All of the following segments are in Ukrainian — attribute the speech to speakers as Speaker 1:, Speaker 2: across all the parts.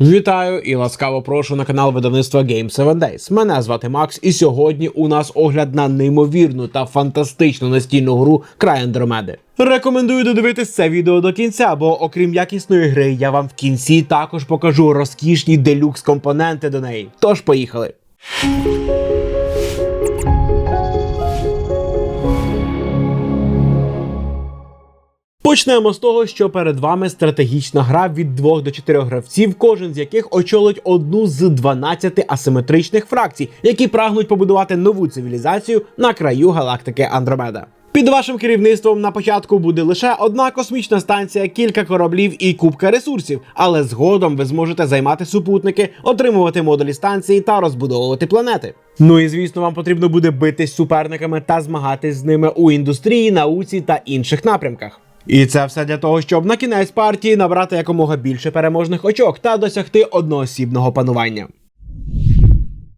Speaker 1: Вітаю і ласкаво прошу на канал видавництва Game 7 Days. Мене звати Макс, і сьогодні у нас огляд на неймовірну та фантастичну настільну гру Край Андромеди. Рекомендую додивитись це відео до кінця, бо окрім якісної гри, я вам в кінці також покажу розкішні делюкс компоненти до неї. Тож поїхали. Почнемо з того, що перед вами стратегічна гра від 2 до 4 гравців, кожен з яких очолить одну з 12 асиметричних фракцій, які прагнуть побудувати нову цивілізацію на краю галактики Андромеда. Під вашим керівництвом на початку буде лише одна космічна станція, кілька кораблів і купка ресурсів, але згодом ви зможете займати супутники, отримувати модулі станції та розбудовувати планети. Ну і звісно, вам потрібно буде битись з суперниками та змагатись з ними у індустрії, науці та інших напрямках. І це все для того, щоб на кінець партії набрати якомога більше переможних очок та досягти одноосібного панування.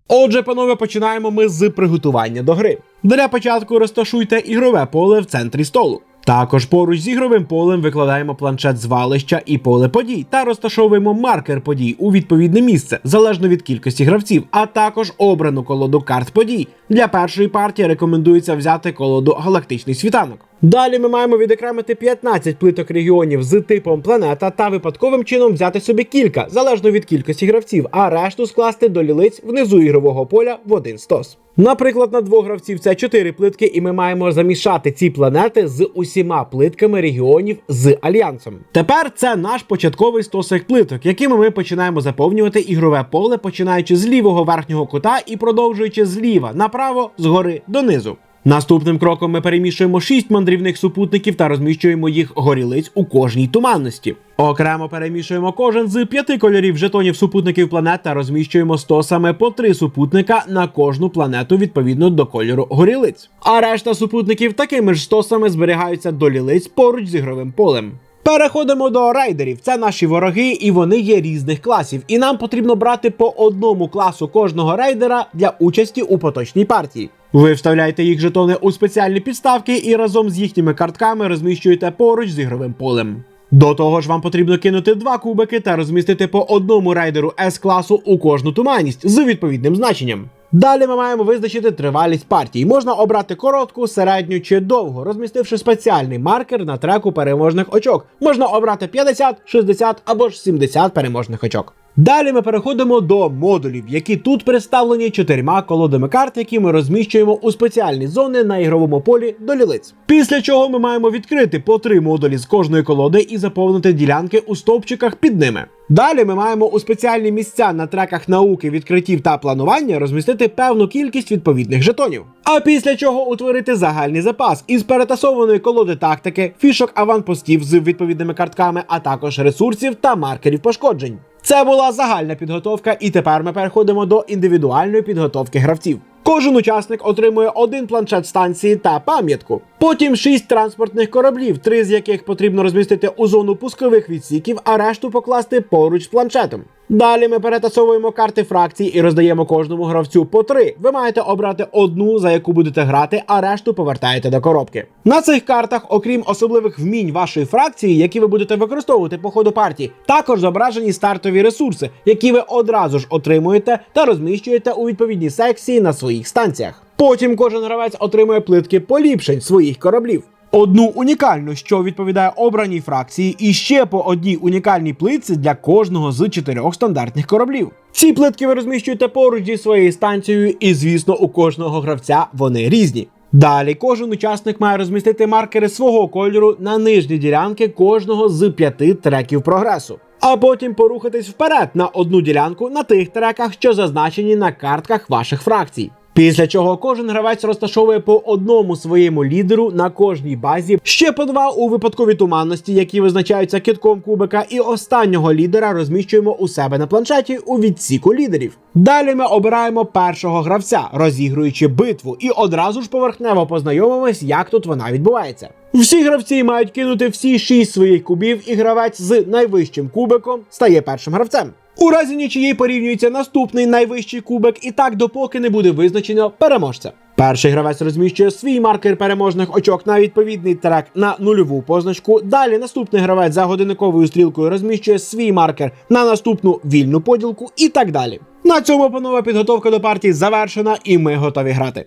Speaker 1: Отже, панове, починаємо ми з приготування до гри. Для початку розташуйте ігрове поле в центрі столу. Також поруч з ігровим полем викладаємо планшет звалища і поле подій та розташовуємо маркер подій у відповідне місце, залежно від кількості гравців, а також обрану колоду карт подій. Для першої партії рекомендується взяти колоду Галактичний світанок. Далі ми маємо відокремити 15 плиток регіонів з типом планета та випадковим чином взяти собі кілька, залежно від кількості гравців, а решту скласти до лілиць внизу ігрового поля в один стос. Наприклад, на двох гравців це чотири плитки, і ми маємо замішати ці планети з усіма плитками регіонів з альянсом. Тепер це наш початковий стосик плиток, якими ми починаємо заповнювати ігрове поле, починаючи з лівого верхнього кута і продовжуючи зліва направо, згори донизу. Наступним кроком ми перемішуємо шість мандрівних супутників та розміщуємо їх горілиць у кожній туманності. Окремо перемішуємо кожен з п'яти кольорів жетонів супутників планет та розміщуємо стосами по три супутника на кожну планету відповідно до кольору горілиць. А решта супутників такими ж стосами зберігаються до лілиць поруч з ігровим полем. Переходимо до рейдерів. Це наші вороги, і вони є різних класів. І нам потрібно брати по одному класу кожного рейдера для участі у поточній партії. Ви вставляєте їх жетони у спеціальні підставки і разом з їхніми картками розміщуєте поруч з ігровим полем. До того ж, вам потрібно кинути два кубики та розмістити по одному рейдеру s класу у кожну туманність з відповідним значенням. Далі ми маємо визначити тривалість партії. Можна обрати коротку, середню чи довгу, розмістивши спеціальний маркер на треку переможних очок. Можна обрати 50, 60 або ж 70 переможних очок. Далі ми переходимо до модулів, які тут представлені чотирма колодами карт, які ми розміщуємо у спеціальні зони на ігровому полі до лілиць. Після чого ми маємо відкрити по три модулі з кожної колоди і заповнити ділянки у стовпчиках під ними. Далі ми маємо у спеціальні місця на треках науки, відкриттів та планування розмістити певну кількість відповідних жетонів. А після чого утворити загальний запас із перетасованої колоди тактики, фішок аванпостів з відповідними картками, а також ресурсів та маркерів пошкоджень. Це була загальна підготовка, і тепер ми переходимо до індивідуальної підготовки гравців. Кожен учасник отримує один планшет станції та пам'ятку. Потім шість транспортних кораблів, три з яких потрібно розмістити у зону пускових відсіків, а решту покласти поруч з планшетом. Далі ми перетасовуємо карти фракцій і роздаємо кожному гравцю по три. Ви маєте обрати одну, за яку будете грати, а решту повертаєте до коробки. На цих картах, окрім особливих вмінь вашої фракції, які ви будете використовувати по ходу партії, також зображені стартові ресурси, які ви одразу ж отримуєте та розміщуєте у відповідній секції на своїх станціях. Потім кожен гравець отримує плитки поліпшень своїх кораблів. Одну унікальну, що відповідає обраній фракції, і ще по одній унікальній плитці для кожного з чотирьох стандартних кораблів. Ці плитки ви розміщуєте поруч зі своєю станцією, і звісно, у кожного гравця вони різні. Далі кожен учасник має розмістити маркери свого кольору на нижні ділянки кожного з п'яти треків прогресу. А потім порухатись вперед на одну ділянку на тих треках, що зазначені на картках ваших фракцій. Після чого кожен гравець розташовує по одному своєму лідеру на кожній базі, ще по два у випадковій туманності, які визначаються китком кубика, і останнього лідера розміщуємо у себе на планшеті у відсіку лідерів. Далі ми обираємо першого гравця, розігруючи битву, і одразу ж поверхнево познайомимось, як тут вона відбувається. Всі гравці мають кинути всі шість своїх кубів, і гравець з найвищим кубиком стає першим гравцем. У разі нічиєї порівнюється наступний найвищий кубик, і так допоки не буде визначено переможця. Перший гравець розміщує свій маркер переможних очок на відповідний трек на нульову позначку. Далі наступний гравець за годинниковою стрілкою розміщує свій маркер на наступну вільну поділку і так далі. На цьому панова підготовка до партії завершена, і ми готові грати.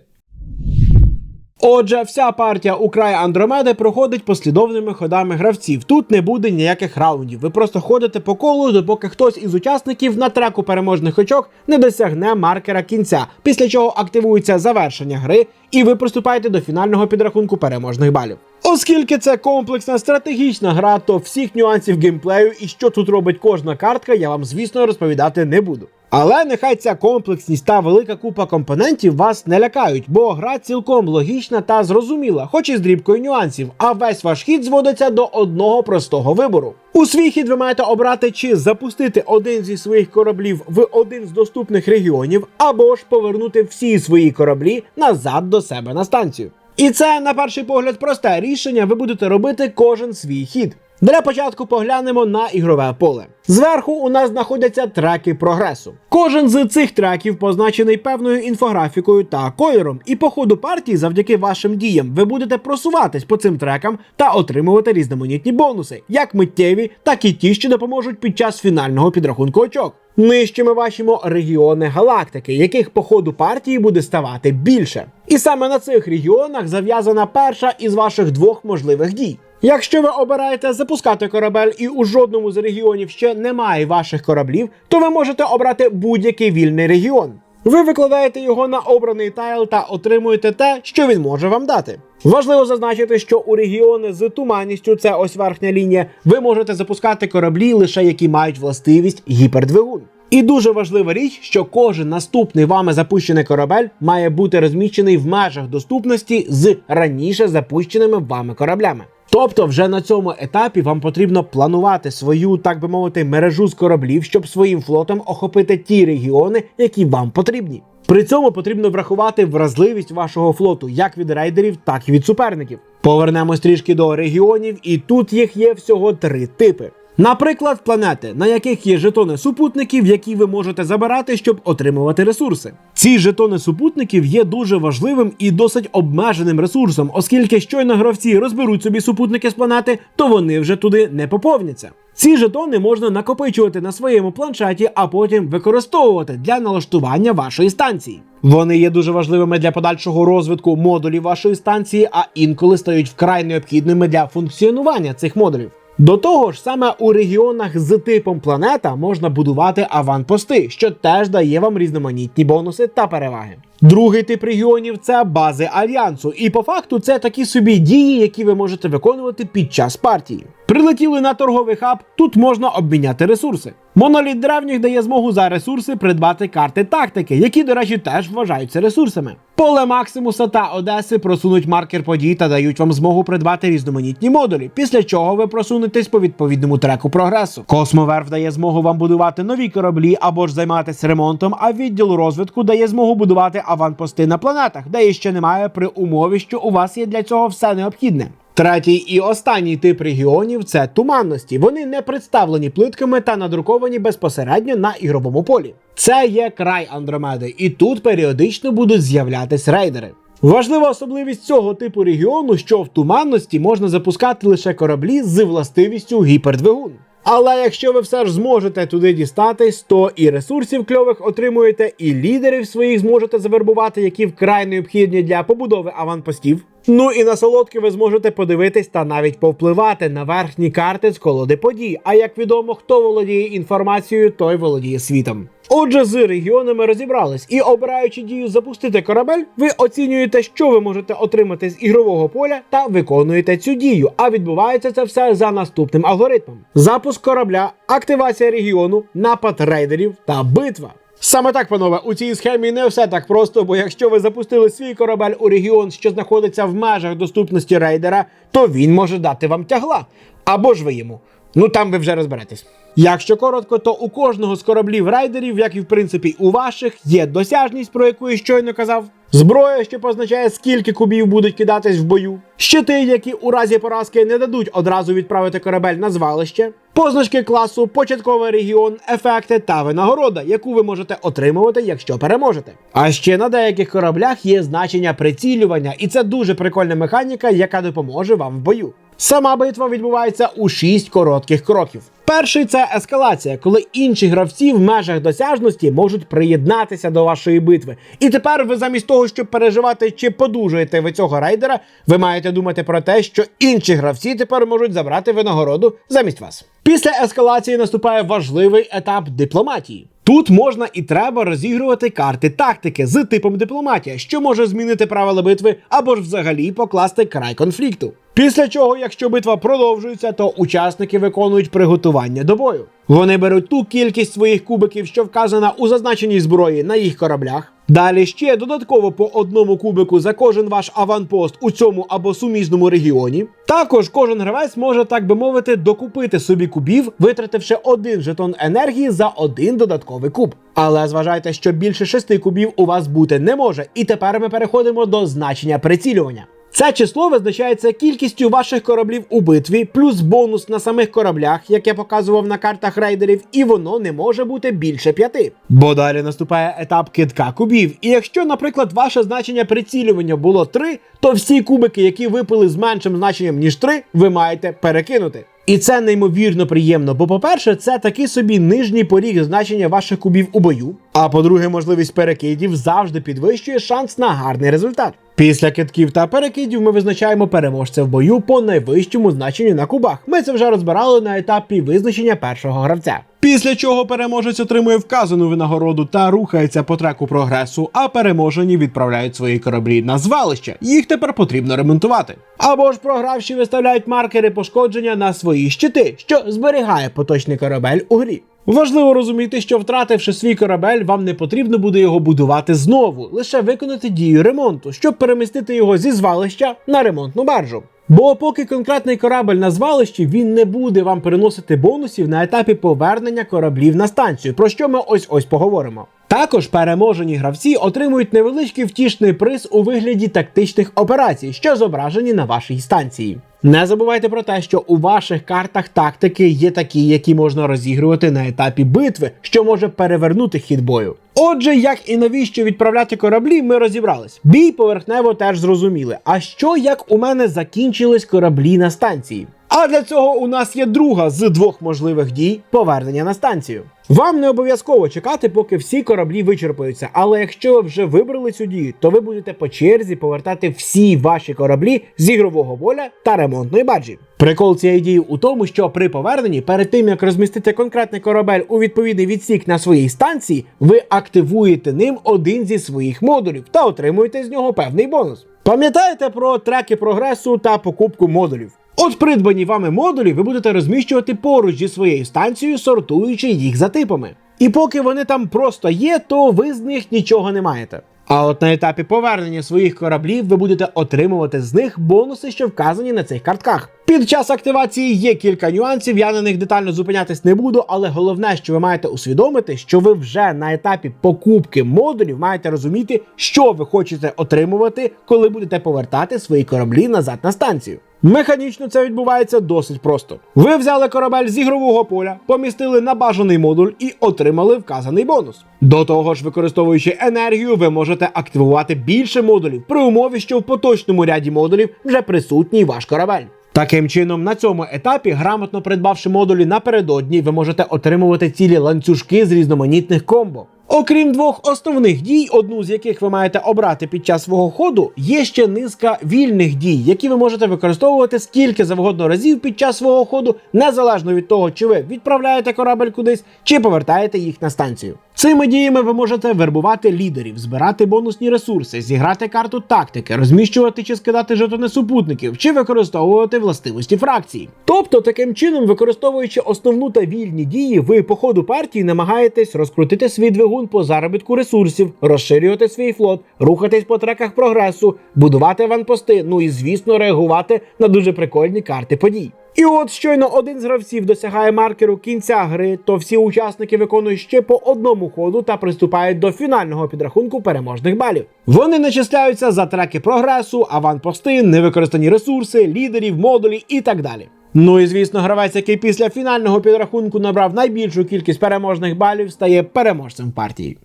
Speaker 1: Отже, вся партія у край Андромеди проходить послідовними ходами гравців. Тут не буде ніяких раундів. Ви просто ходите по колу, допоки хтось із учасників на треку переможних очок не досягне маркера кінця, після чого активується завершення гри, і ви приступаєте до фінального підрахунку переможних балів. Оскільки це комплексна стратегічна гра, то всіх нюансів геймплею і що тут робить кожна картка, я вам, звісно, розповідати не буду. Але нехай ця комплексність та велика купа компонентів вас не лякають, бо гра цілком логічна та зрозуміла, хоч і з дрібкою нюансів, а весь ваш хід зводиться до одного простого вибору. У свій хід ви маєте обрати чи запустити один зі своїх кораблів в один з доступних регіонів, або ж повернути всі свої кораблі назад до себе на станцію. І це, на перший погляд, просте рішення. Ви будете робити кожен свій хід. Для початку поглянемо на ігрове поле. Зверху у нас знаходяться треки прогресу. Кожен з цих треків позначений певною інфографікою та кольором, і по ходу партії, завдяки вашим діям, ви будете просуватись по цим трекам та отримувати різноманітні бонуси, як миттєві, так і ті, що допоможуть під час фінального підрахунку очок. Нижче ми бачимо регіони галактики, яких по ходу партії буде ставати більше. І саме на цих регіонах зав'язана перша із ваших двох можливих дій. Якщо ви обираєте запускати корабель і у жодному з регіонів ще немає ваших кораблів, то ви можете обрати будь-який вільний регіон. Ви викладаєте його на обраний тайл та отримуєте те, що він може вам дати. Важливо зазначити, що у регіони з туманністю, це ось верхня лінія, ви можете запускати кораблі лише які мають властивість гіпердвигун. І дуже важлива річ, що кожен наступний вами запущений корабель має бути розміщений в межах доступності з раніше запущеними вами кораблями. Тобто, вже на цьому етапі вам потрібно планувати свою, так би мовити, мережу з кораблів, щоб своїм флотом охопити ті регіони, які вам потрібні. При цьому потрібно врахувати вразливість вашого флоту як від рейдерів, так і від суперників. Повернемось трішки до регіонів, і тут їх є всього три типи. Наприклад, планети, на яких є жетони супутників, які ви можете забирати, щоб отримувати ресурси. Ці жетони супутників є дуже важливим і досить обмеженим ресурсом, оскільки щойно гравці розберуть собі супутники з планети, то вони вже туди не поповняться. Ці жетони можна накопичувати на своєму планшеті, а потім використовувати для налаштування вашої станції. Вони є дуже важливими для подальшого розвитку модулів вашої станції, а інколи стають вкрай необхідними для функціонування цих модулів. До того ж, саме у регіонах з типом планета можна будувати аванпости, що теж дає вам різноманітні бонуси та переваги. Другий тип регіонів це бази альянсу, і по факту це такі собі дії, які ви можете виконувати під час партії. Прилетіли на торговий хаб, тут можна обміняти ресурси. Моноліт древніх дає змогу за ресурси придбати карти тактики, які, до речі, теж вважаються ресурсами. Поле Максимуса та Одеси просунуть маркер подій та дають вам змогу придбати різноманітні модулі, після чого ви просунетесь по відповідному треку прогресу. Космоверф дає змогу вам будувати нові кораблі або ж займатися ремонтом, а відділ розвитку дає змогу будувати аванпости на планетах, де їх ще немає при умові, що у вас є для цього все необхідне. Третій і останній тип регіонів це туманності. Вони не представлені плитками та надруковані безпосередньо на ігровому полі. Це є край Андромеди, і тут періодично будуть з'являтись рейдери. Важлива особливість цього типу регіону, що в туманності можна запускати лише кораблі з властивістю гіпердвигун. Але якщо ви все ж зможете туди дістатись, то і ресурсів кльових отримуєте, і лідерів своїх зможете завербувати, які вкрай необхідні для побудови аванпостів. Ну і на солодке ви зможете подивитись та навіть повпливати на верхні карти з колоди подій. А як відомо, хто володіє інформацією, той володіє світом. Отже, з регіонами розібрались, і обираючи дію запустити корабель, ви оцінюєте, що ви можете отримати з ігрового поля, та виконуєте цю дію. А відбувається це все за наступним алгоритмом: запуск корабля, активація регіону, напад рейдерів та битва. Саме так, панове, у цій схемі не все так просто, бо якщо ви запустили свій корабель у регіон, що знаходиться в межах доступності рейдера, то він може дати вам тягла. Або ж ви йому. Ну там ви вже розберетесь. Якщо коротко, то у кожного з кораблів рейдерів, як і в принципі у ваших, є досяжність, про яку я щойно казав. Зброя, що позначає, скільки кубів будуть кидатись в бою. Щити, які у разі поразки не дадуть одразу відправити корабель на звалище. позначки класу, початковий регіон, ефекти та винагорода, яку ви можете отримувати, якщо переможете. А ще на деяких кораблях є значення прицілювання, і це дуже прикольна механіка, яка допоможе вам в бою. Сама битва відбувається у 6 коротких кроків. Перший це ескалація, коли інші гравці в межах досяжності можуть приєднатися до вашої битви. І тепер ви замість того, щоб переживати, чи подужуєте ви цього рейдера, ви маєте думати про те, що інші гравці тепер можуть забрати винагороду замість вас. Після ескалації наступає важливий етап дипломатії. Тут можна і треба розігрувати карти тактики з типом дипломатія, що може змінити правила битви або ж взагалі покласти край конфлікту. Після чого, якщо битва продовжується, то учасники виконують приготування до бою. Вони беруть ту кількість своїх кубиків, що вказана у зазначеній зброї на їх кораблях. Далі ще додатково по одному кубику за кожен ваш аванпост у цьому або суміжному регіоні. Також кожен гравець може, так би мовити, докупити собі кубів, витративши один жетон енергії за один додатковий куб. Але зважайте, що більше шести кубів у вас бути не може. І тепер ми переходимо до значення прицілювання. Це число визначається кількістю ваших кораблів у битві, плюс бонус на самих кораблях, як я показував на картах рейдерів, і воно не може бути більше п'яти. Бо далі наступає етап кидка кубів. І якщо, наприклад, ваше значення прицілювання було 3, то всі кубики, які випали з меншим значенням ніж 3, ви маєте перекинути. І це неймовірно приємно, бо, по-перше, це такий собі нижній поріг значення ваших кубів у бою. А по-друге, можливість перекидів завжди підвищує шанс на гарний результат. Після китків та перекидів ми визначаємо переможця в бою по найвищому значенню на кубах. Ми це вже розбирали на етапі визначення першого гравця. Після чого переможець отримує вказану винагороду та рухається по треку прогресу, а переможені відправляють свої кораблі на звалище. Їх тепер потрібно ремонтувати. Або ж програвші виставляють маркери пошкодження на свої щити, що зберігає поточний корабель у грі. Важливо розуміти, що втративши свій корабель, вам не потрібно буде його будувати знову, лише виконати дію ремонту, щоб перемістити його зі звалища на ремонтну баржу. Бо поки конкретний корабель на звалищі, він не буде вам приносити бонусів на етапі повернення кораблів на станцію, про що ми ось ось поговоримо. Також переможені гравці отримують невеличкий втішний приз у вигляді тактичних операцій, що зображені на вашій станції. Не забувайте про те, що у ваших картах тактики є такі, які можна розігрувати на етапі битви, що може перевернути хід бою. Отже, як і навіщо відправляти кораблі, ми розібрались. Бій поверхнево теж зрозуміли. А що як у мене закінчились кораблі на станції? А для цього у нас є друга з двох можливих дій повернення на станцію. Вам не обов'язково чекати, поки всі кораблі вичерпаються, але якщо ви вже вибрали цю дію, то ви будете по черзі повертати всі ваші кораблі з ігрового поля та ремонтної баджі. Прикол цієї дії у тому, що при поверненні, перед тим як розмістити конкретний корабель у відповідний відсік на своїй станції, ви активуєте ним один зі своїх модулів та отримуєте з нього певний бонус. Пам'ятаєте про треки прогресу та покупку модулів? От придбані вами модулі ви будете розміщувати поруч зі своєю станцією, сортуючи їх за типами. І поки вони там просто є, то ви з них нічого не маєте. А от на етапі повернення своїх кораблів ви будете отримувати з них бонуси, що вказані на цих картках. Під час активації є кілька нюансів, я на них детально зупинятись не буду, але головне, що ви маєте усвідомити, що ви вже на етапі покупки модулів маєте розуміти, що ви хочете отримувати, коли будете повертати свої кораблі назад на станцію. Механічно це відбувається досить просто. Ви взяли корабель з ігрового поля, помістили на бажаний модуль і отримали вказаний бонус. До того ж, використовуючи енергію, ви можете активувати більше модулів при умові, що в поточному ряді модулів вже присутній ваш корабель. Таким чином, на цьому етапі, грамотно придбавши модулі напередодні, ви можете отримувати цілі ланцюжки з різноманітних комбо. Окрім двох основних дій, одну з яких ви маєте обрати під час свого ходу, є ще низка вільних дій, які ви можете використовувати скільки завгодно разів під час свого ходу, незалежно від того, чи ви відправляєте корабель кудись, чи повертаєте їх на станцію. Цими діями ви можете вербувати лідерів, збирати бонусні ресурси, зіграти карту тактики, розміщувати чи скидати жетони супутників, чи використовувати властивості фракцій. Тобто, таким чином, використовуючи основну та вільні дії, ви по ходу партії намагаєтесь розкрутити свій двигун по заробітку ресурсів, розширювати свій флот, рухатись по треках прогресу, будувати ванпости, ну і звісно реагувати на дуже прикольні карти подій. І от щойно один з гравців досягає маркеру кінця гри, то всі учасники виконують ще по одному ходу та приступають до фінального підрахунку переможних балів. Вони начисляються за треки прогресу, аванпости, невикористані ресурси, лідерів, модулі і так далі. Ну і звісно, гравець, який після фінального підрахунку набрав найбільшу кількість переможних балів, стає переможцем партії.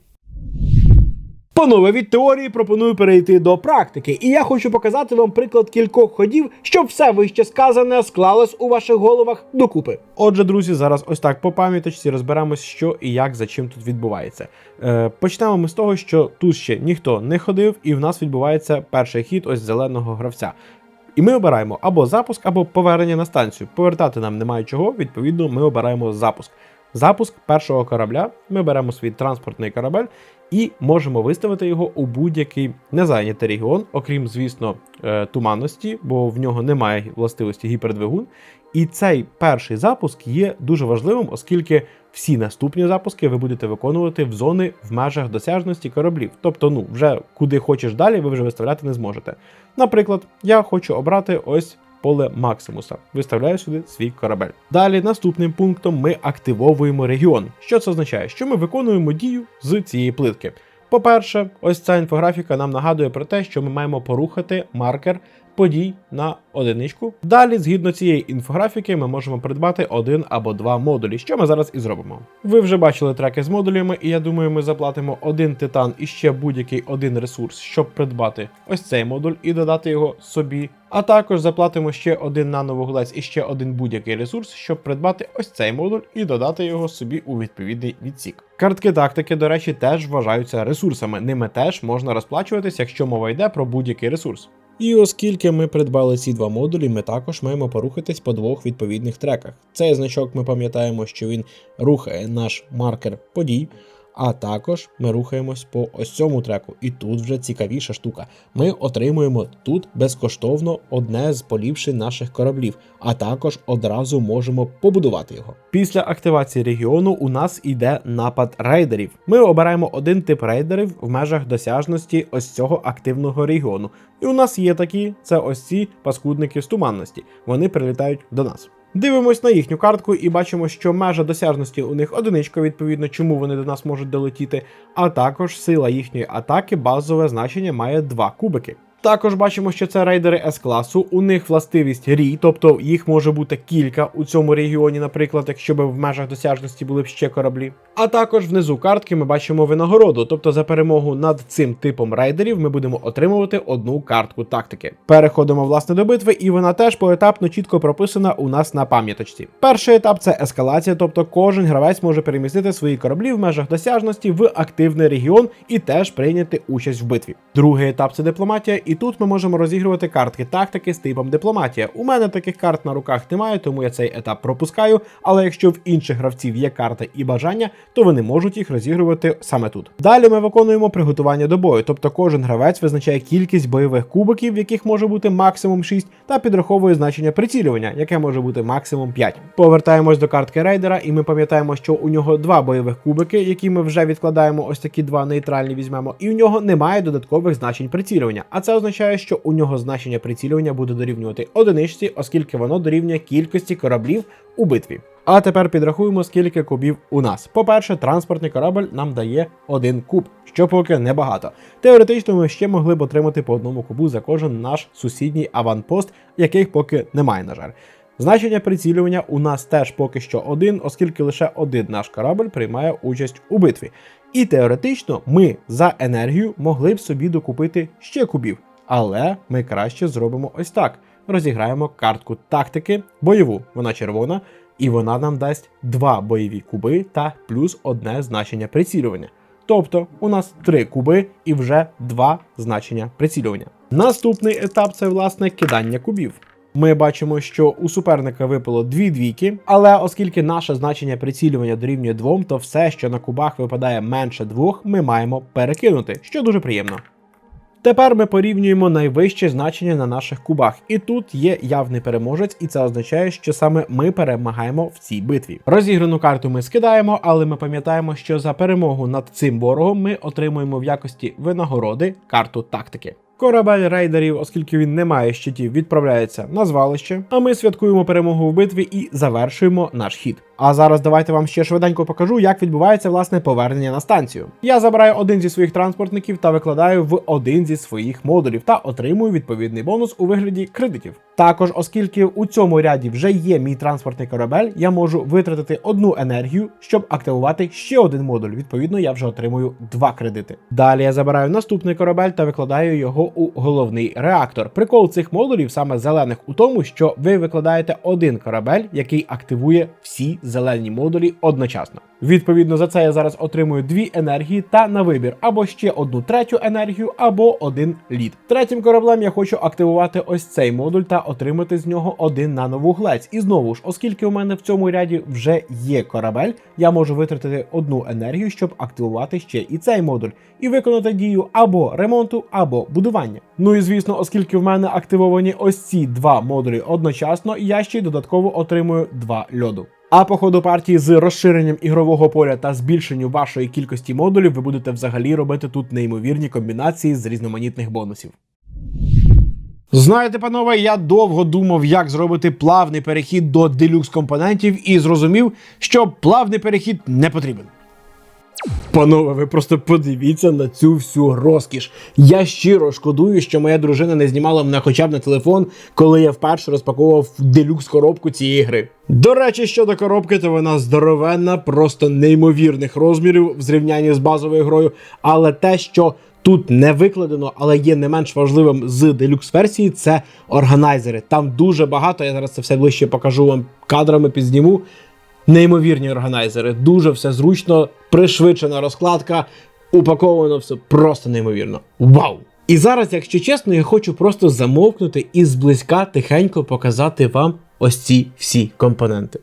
Speaker 1: Панове, від теорії пропоную перейти до практики, і я хочу показати вам приклад кількох ходів, щоб все вище сказане склалось у ваших головах докупи. Отже, друзі, зараз ось так по пам'яточці розберемось, що і як за чим тут відбувається. Е, почнемо ми з того, що тут ще ніхто не ходив, і в нас відбувається перший хід ось зеленого гравця. І ми обираємо або запуск, або повернення на станцію. Повертати нам немає чого, відповідно, ми обираємо запуск. Запуск першого корабля. Ми беремо свій транспортний корабель і можемо виставити його у будь-який незайнятий регіон, окрім, звісно, е, туманності, бо в нього немає властивості гіпердвигун. І цей перший запуск є дуже важливим, оскільки всі наступні запуски ви будете виконувати в зони в межах досяжності кораблів. Тобто, ну вже куди хочеш далі, ви вже виставляти не зможете. Наприклад, я хочу обрати ось поле Максимуса. Виставляю сюди свій корабель. Далі наступним пунктом ми активовуємо регіон. Що це означає? Що ми виконуємо дію з цієї плитки. По-перше, ось ця інфографіка нам нагадує про те, що ми маємо порухати маркер подій на одиничку. Далі, згідно цієї інфографіки, ми можемо придбати один або два модулі, що ми зараз і зробимо. Ви вже бачили треки з модулями, і я думаю, ми заплатимо один титан і ще будь-який один ресурс, щоб придбати ось цей модуль і додати його собі. А також заплатимо ще один нановуглець і ще один будь-який ресурс, щоб придбати ось цей модуль і додати його собі у відповідний відсік. Картки тактики, до речі, теж вважаються ресурсами. Ними теж можна розплачуватись, якщо мова йде про будь-який ресурс. І оскільки ми придбали ці два модулі, ми також маємо порухатись по двох відповідних треках. Цей значок ми пам'ятаємо, що він рухає наш маркер подій. А також ми рухаємось по ось цьому треку, і тут вже цікавіша штука. Ми отримуємо тут безкоштовно одне з поліпшень наших кораблів, а також одразу можемо побудувати його. Після активації регіону у нас йде напад рейдерів. Ми обираємо один тип рейдерів в межах досяжності ось цього активного регіону. І у нас є такі: це ось ці паскудники з туманності. Вони прилітають до нас. Дивимось на їхню картку і бачимо, що межа досяжності у них одиничка, відповідно, чому вони до нас можуть долетіти, а також сила їхньої атаки, базове значення має 2 кубики. Також бачимо, що це рейдери С-класу, у них властивість рій, тобто їх може бути кілька у цьому регіоні, наприклад, якщо б в межах досяжності були б ще кораблі. А також внизу картки ми бачимо винагороду, тобто за перемогу над цим типом рейдерів ми будемо отримувати одну картку тактики. Переходимо власне до битви, і вона теж поетапно чітко прописана у нас на пам'яточці. Перший етап це ескалація, тобто кожен гравець може перемістити свої кораблі в межах досяжності в активний регіон і теж прийняти участь в битві. Другий етап це дипломатія, і тут ми можемо розігрувати картки тактики з типом дипломатія. У мене таких карт на руках немає, тому я цей етап пропускаю. Але якщо в інших гравців є карти і бажання, то вони можуть їх розігрувати саме тут. Далі ми виконуємо приготування до бою, тобто кожен гравець визначає кількість бойових кубиків, яких може бути максимум 6, та підраховує значення прицілювання, яке може бути максимум 5. Повертаємось до картки рейдера, і ми пам'ятаємо, що у нього два бойових кубики, які ми вже відкладаємо, ось такі два нейтральні візьмемо, і у нього немає додаткових значень прицілювання. А це означає, що у нього значення прицілювання буде дорівнювати одиничці, оскільки воно дорівнює кількості кораблів у битві. А тепер підрахуємо, скільки кубів у нас. По-перше, транспортний корабль нам дає один куб, що поки небагато. Теоретично ми ще могли б отримати по одному кубу за кожен наш сусідній аванпост, яких поки немає, на жаль. Значення прицілювання у нас теж поки що один, оскільки лише один наш корабль приймає участь у битві. І теоретично ми за енергію могли б собі докупити ще кубів. Але ми краще зробимо ось так: розіграємо картку тактики, бойову, вона червона, і вона нам дасть два бойові куби та плюс одне значення прицілювання. Тобто у нас три куби і вже два значення прицілювання. Наступний етап це власне кидання кубів. Ми бачимо, що у суперника випало дві двійки, але оскільки наше значення прицілювання дорівнює двом, то все, що на кубах випадає менше двох, ми маємо перекинути, що дуже приємно. Тепер ми порівнюємо найвище значення на наших кубах, і тут є явний переможець, і це означає, що саме ми перемагаємо в цій битві. Розіграну карту ми скидаємо, але ми пам'ятаємо, що за перемогу над цим ворогом ми отримуємо в якості винагороди карту тактики. Корабель рейдерів, оскільки він не має щитів, відправляється на звалище. А ми святкуємо перемогу в битві і завершуємо наш хід. А зараз давайте вам ще швиденько покажу, як відбувається власне повернення на станцію. Я забираю один зі своїх транспортників та викладаю в один зі своїх модулів та отримую відповідний бонус у вигляді кредитів. Також, оскільки у цьому ряді вже є мій транспортний корабель, я можу витратити одну енергію, щоб активувати ще один модуль. Відповідно, я вже отримую два кредити. Далі я забираю наступний корабель та викладаю його у головний реактор. Прикол цих модулів, саме зелених, у тому, що ви викладаєте один корабель, який активує всі зелені модулі одночасно. Відповідно за це я зараз отримую дві енергії та на вибір або ще одну третю енергію, або один лід. Третім кораблем я хочу активувати ось цей модуль та отримати з нього один нановуглець. І знову ж, оскільки у мене в цьому ряді вже є корабель, я можу витратити одну енергію, щоб активувати ще і цей модуль, і виконати дію або ремонту, або будування. Ну і звісно, оскільки в мене активовані ось ці два модулі одночасно, я ще й додатково отримую два льоду. А по ходу партії з розширенням ігрового поля та збільшенню вашої кількості модулів ви будете взагалі робити тут неймовірні комбінації з різноманітних бонусів. Знаєте, панове, я довго думав, як зробити плавний перехід до делюкс компонентів, і зрозумів, що плавний перехід не потрібен. Панове, ви просто подивіться на цю всю розкіш. Я щиро шкодую, що моя дружина не знімала мене хоча б на телефон, коли я вперше розпаковував делюкс коробку цієї гри. До речі, щодо коробки, то вона здоровенна, просто неймовірних розмірів в зрівнянні з базовою грою. Але те, що тут не викладено, але є не менш важливим з делюкс версії, це органайзери. Там дуже багато. Я зараз це все ближче покажу вам кадрами, підзніму. Неймовірні органайзери, дуже все зручно, пришвидшена розкладка, упаковано все просто неймовірно. Вау! І зараз, якщо чесно, я хочу просто замовкнути і зблизька тихенько показати вам ось ці всі компоненти.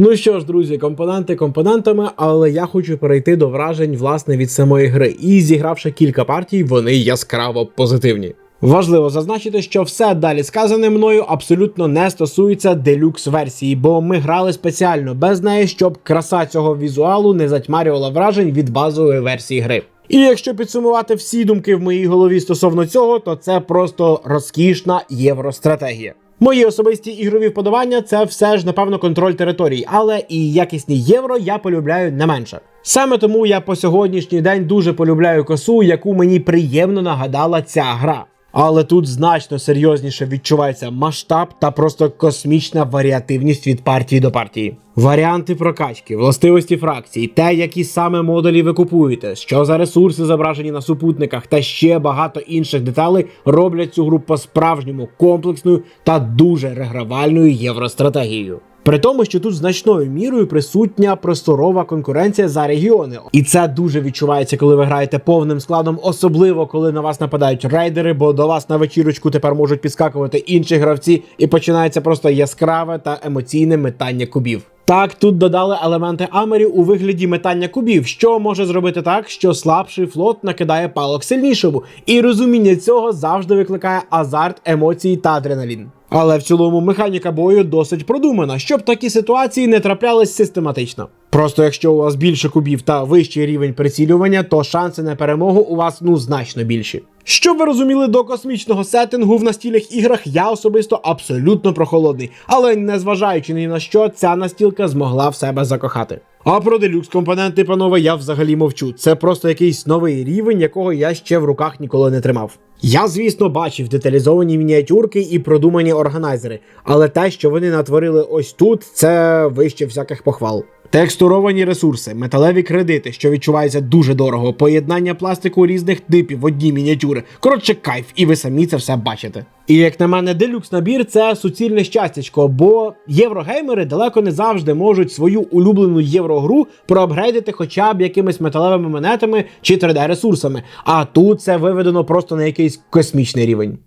Speaker 1: Ну що ж, друзі, компоненти компонентами, але я хочу перейти до вражень власне від самої гри. І зігравши кілька партій, вони яскраво позитивні. Важливо зазначити, що все далі сказане мною абсолютно не стосується делюкс версії, бо ми грали спеціально без неї, щоб краса цього візуалу не затьмарювала вражень від базової версії гри. І якщо підсумувати всі думки в моїй голові стосовно цього, то це просто розкішна євростратегія. Мої особисті ігрові вподобання це все ж напевно контроль територій, але і якісні євро я полюбляю не менше. Саме тому я по сьогоднішній день дуже полюбляю косу, яку мені приємно нагадала ця гра. Але тут значно серйозніше відчувається масштаб та просто космічна варіативність від партії до партії. Варіанти прокачки, властивості фракцій, те, які саме модулі ви купуєте, що за ресурси зображені на супутниках, та ще багато інших деталей роблять цю гру по-справжньому комплексною та дуже регравальною євростратегією. При тому, що тут значною мірою присутня просторова конкуренція за регіони, і це дуже відчувається, коли ви граєте повним складом, особливо коли на вас нападають рейдери, бо до вас на вечірочку тепер можуть підскакувати інші гравці, і починається просто яскраве та емоційне метання кубів. Так, тут додали елементи амерів у вигляді метання кубів, що може зробити так, що слабший флот накидає палок сильнішому, і розуміння цього завжди викликає азарт, емоції та адреналін. Але в цілому механіка бою досить продумана, щоб такі ситуації не траплялись систематично. Просто якщо у вас більше кубів та вищий рівень прицілювання, то шанси на перемогу у вас ну значно більші. Щоб ви розуміли, до космічного сеттингу в настільних іграх я особисто абсолютно прохолодний, але незважаючи ні на що, ця настілка змогла в себе закохати. А про делюкс компоненти, панове, я взагалі мовчу. Це просто якийсь новий рівень, якого я ще в руках ніколи не тримав. Я, звісно, бачив деталізовані мініатюрки і продумані органайзери, але те, що вони натворили ось тут, це вище всяких похвал. Текстуровані ресурси, металеві кредити, що відчувається дуже дорого, поєднання пластику різних типів в одній мініатюри. Коротше, кайф, і ви самі це все бачите. І як на мене, делюкс набір це суцільне щастячко, бо єврогеймери далеко не завжди можуть свою улюблену єврогру проапгрейдити хоча б якимись металевими монетами чи 3D-ресурсами. А тут це виведено просто на якийсь космічний рівень.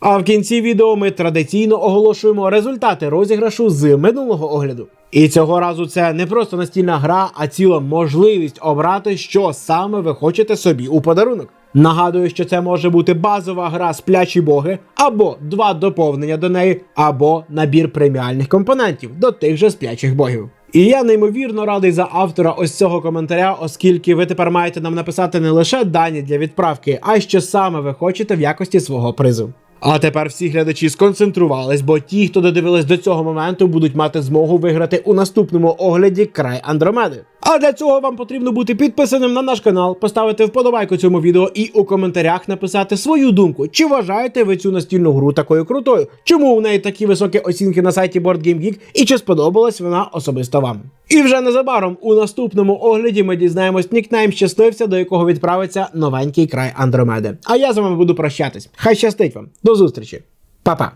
Speaker 1: А в кінці відео ми традиційно оголошуємо результати розіграшу з минулого огляду. І цього разу це не просто настільна гра, а ціла можливість обрати, що саме ви хочете собі у подарунок. Нагадую, що це може бути базова гра сплячі боги, або два доповнення до неї, або набір преміальних компонентів до тих же сплячих богів. І я неймовірно радий за автора ось цього коментаря, оскільки ви тепер маєте нам написати не лише дані для відправки, а й що саме ви хочете в якості свого призу. А тепер всі глядачі сконцентрувались, бо ті, хто додивились до цього моменту, будуть мати змогу виграти у наступному огляді край Андромеди. А для цього вам потрібно бути підписаним на наш канал, поставити вподобайку цьому відео і у коментарях написати свою думку, чи вважаєте ви цю настільну гру такою крутою, чому у неї такі високі оцінки на сайті BoardGameGeek і чи сподобалась вона особисто вам. І вже незабаром у наступному огляді ми дізнаємось нікнейм щасливця, до якого відправиться новенький край Андромеди. А я з вами буду прощатись. Хай щастить вам. До зустрічі. Па-па.